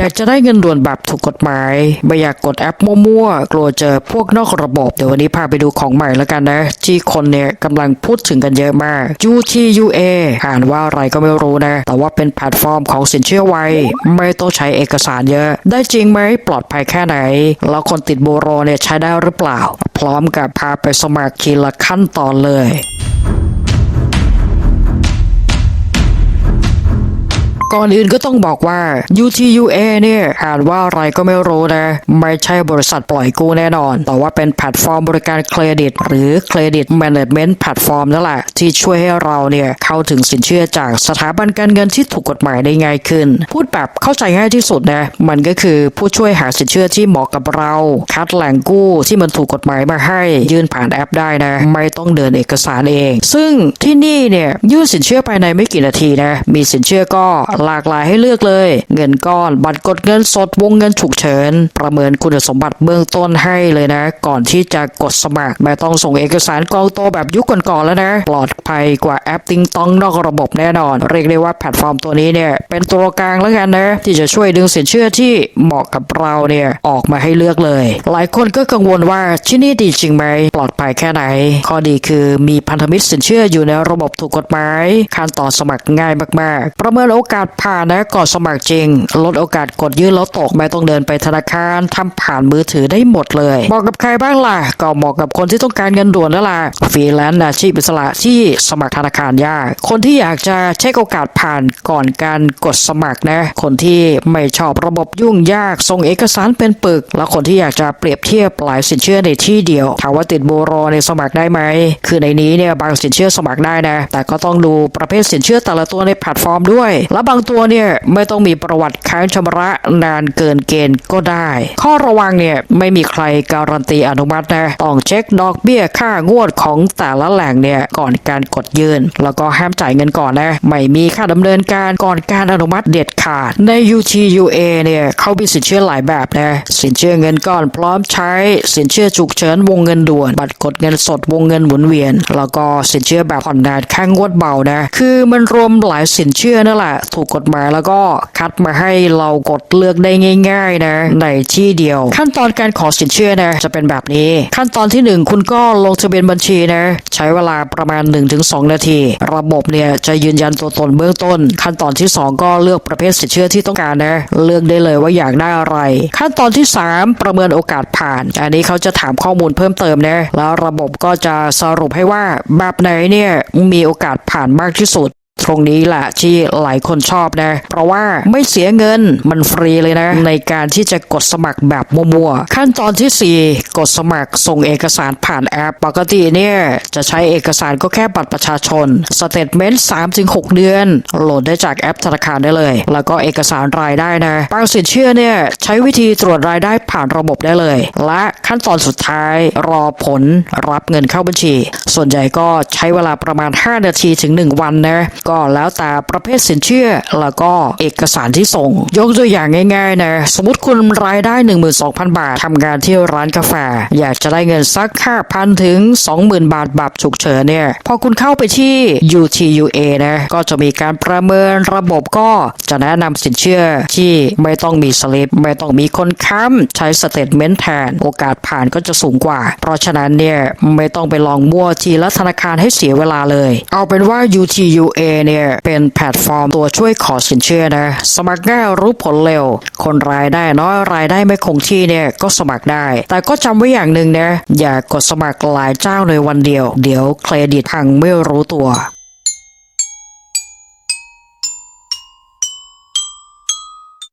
อยากจะได้เงินด่วนแบบถูกกฎหมาย ไม่อยากกดแอปมั่วๆ กลัวเจอพวกนอกระบบ เดี๋ยววันนี้พาไปดูของใหม่แล้วกันนะ ที่คนเนี่ยกำลังพูดถึงกันเยอะมาก UTUA อ่านว่าอะไรก็ไม่รู้นะ แต่ว่าเป็นแพลตฟอร์มของสินเชื่อไว ไม่ต้องใช้เอกสารเยอะ ได้จริงไหมปลอดภัยแค่ไหน แล้วคนติดโบโรเนี่ยใช้ได้หรือเปล่า พร้อมกับพาไปสมัครทีละขั้นตอนเลย ก่อนอื่นก็ต้องบอกว่า UTUA เนี่ยอ่านว่าอะไรก็ไม่รู้นะ ไม่ใช่บริษัทปล่อยกู้แน่นอน แต่ว่าเป็นแพลตฟอร์มบริการเครดิต หรือเครดิตแมネจเมนต์แพลตฟอร์มนั่นแหละ ที่ช่วยให้เราเนี่ยเข้าถึงสินเชื่อจากสถาบันการเงินที่ถูกกฎหมายได้ง่ายขึ้น พูดแบบเข้าใจง่ายที่สุดนะมันก็คือผู้ช่วยหาสินเชื่อที่เหมาะกับเรา คัดแหล่งกู้ที่มันถูกกฎหมายมาให้ยื่นผ่านแอปได้นะ ไม่ต้องเดินเอกสารเอง ซึ่งที่นี่เนี่ยยื่นสินเชื่อภายในไม่กี่นาทีนะมีสินเชื่อก็หลากหลายให้เลือกเลย เงินก้อน บัตรกดเงินสดวงเงินฉุกเฉิน ประเมินคุณสมบัติเบื้องต้นให้เลยนะ ก่อนที่จะกดสมัครไม่ต้องส่งเอกสารกองโตแบบยุคก่อนๆแล้วนะ ปลอดภัยกว่าแอปติงตองนอกระบบแน่นอน เรียกได้ว่าแพลตฟอร์มตัวนี้เนี่ยเป็นตัวกลางแล้วกันนะ ที่จะช่วยดึงสินเชื่อที่เหมาะกับเราเนี่ยออกมาให้เลือกเลย หลายคนก็กังวลว่าที่นี่ดีจริงไหมปลอดภัยแค่ไหน ข้อดีคือมีพันธมิตรสินเชื่ออยู่ในระบบถูกกฎหมายขั้นตอนสมัครง่ายมากๆ ประเมินโอกาสผ่านนะก่อนสมัครจริง ลดโอกาสกดยื่นแล้วตกไม่ต้องเดินไปธนาคารทำผ่านมือถือได้หมดเลยเหมาะกับใครบ้างล่ะ ก็เหมาะกับคนที่ต้องการเงินด่วนนั่นแหละฟรีแลนซ์อาชีพอิสระที่สมัครธนาคารยาก คนที่อยากจะเช็คโอกาสผ่านก่อนการกดสมัครนะ คนที่ไม่ชอบระบบยุ่งยากส่งเอกสารเป็นปึก แล้วคนที่อยากจะเปรียบเทียบหลายสินเชื่อในที่เดียวถามว่าติดโบโรในสมัครได้ไหมคือในนี้เนี่ยบางสินเชื่อสมัครได้นะ แต่ก็ต้องดูประเภทสินเชื่อแต่ละตัวในแพลตฟอร์มด้วย และบางตัวเนี่ยไม่ต้องมีประวัติค้างชำระนานเกินเกณฑ์ก็ได้ ข้อระวังเนี่ยไม่มีใครการันตีอนุมัตินะต้องเช็คดอกเบี้ยค่างวดของแต่ละแหล่งเนี่ยก่อนการกดยืน แล้วก็ห้ามจ่ายเงินก่อนนะไม่มีค่าดำเนินการก่อนการอนุมัติเด็ดขาดใน UTUA เนี่ยเขามีสินเชื่อหลายแบบนะสินเชื่อเงินก้อนพร้อมใช้สินเชื่อฉุกเฉินวงเงินด่วน บัตรกดเงินสดวงเงินหมุนเวียน แล้วก็สินเชื่อแบบผ่อนนานค่างวดเบานะคือมันรวมหลายสินเชื่อนั่นแหละถูกกฎหมายแล้วก็คัดมาให้เรากดเลือกได้ง่าย ๆ นะ ในที่เดียว ขั้นตอนการขอสินเชื่อนะ จะเป็นแบบนี้ ขั้นตอนที่ 1 คุณก็ลงทะเบียนบัญชีนะ ใช้เวลาประมาณ 1-2 นาที ระบบเนี่ยจะยืนยันตัวตนเบื้องต้น ขั้นตอนที่ 2 ก็เลือกประเภทสินเชื่อที่ต้องการนะ เลือกได้เลยว่าอยากได้อะไร ขั้นตอนที่ 3 ประเมินโอกาสผ่าน อันนี้เขาจะถามข้อมูลเพิ่มเติมนะแล้วระบบก็จะสรุปให้ว่าแบบไหนเนี่ยมีโอกาสผ่านมากที่สุด ตรงนี้แหละที่หลายคนชอบนะ เพราะว่าไม่เสียเงินมันฟรีเลยนะ ในการที่จะกดสมัครแบบมั่วๆขั้นตอนทีสี่ 4 กดสมัครส่งเอกสารผ่านแอป ปกติเนี่ยจะใช้เอกสารก็แค่บัตรประชาชนสเตทเมนต์3-6 เดือน โหลดได้จากแอปธนาคารได้เลย แล้วก็เอกสารรายได้นะบางสินเชื่อเนี่ยใช้วิธีตรวจรายได้ผ่านระบบได้เลย และขั้นตอนสุดท้ายรอผลรับเงินเข้าบัญชี ส่วนใหญ่ก็ใช้เวลาประมาณ 5 นาทีถึง 1 วันนะก็แล้วแต่ประเภทสินเชื่อแล้วก็เอกสารที่ส่ง ยกตัวอย่างง่ายๆนะสมมติคุณรายได้ 12,000 บาททำงานที่ร้านกาแฟ อยากจะได้เงินสัก 5,000 ถึง 20,000 บาทแบบฉุกเฉินเนี่ยพอคุณเข้าไปที่ UTUA นะก็จะมีการประเมินระบบก็จะแนะนำสินเชื่อที่ไม่ต้องมีสลิปไม่ต้องมีคนค้ำใช้สเตทเมนต์แทน โอกาสผ่านก็จะสูงกว่า เพราะฉะนั้นเนี่ยไม่ต้องไปลองมั่วทีละธนาคารให้เสียเวลาเลย เอาเป็นว่า UTUA เนี่ยเป็นแพลตฟอร์มตัวช่วยขอสินเชื่อนะ สมัครง่ายรู้ผลเร็ว คนรายได้น้อยรายได้ไม่คงที่เนี่ยก็สมัครได้ แต่ก็จำไว้อย่างหนึ่งนะอย่ากดสมัครหลายเจ้าในวันเดียว เดี๋ยวเครดิตพังไม่รู้ตัว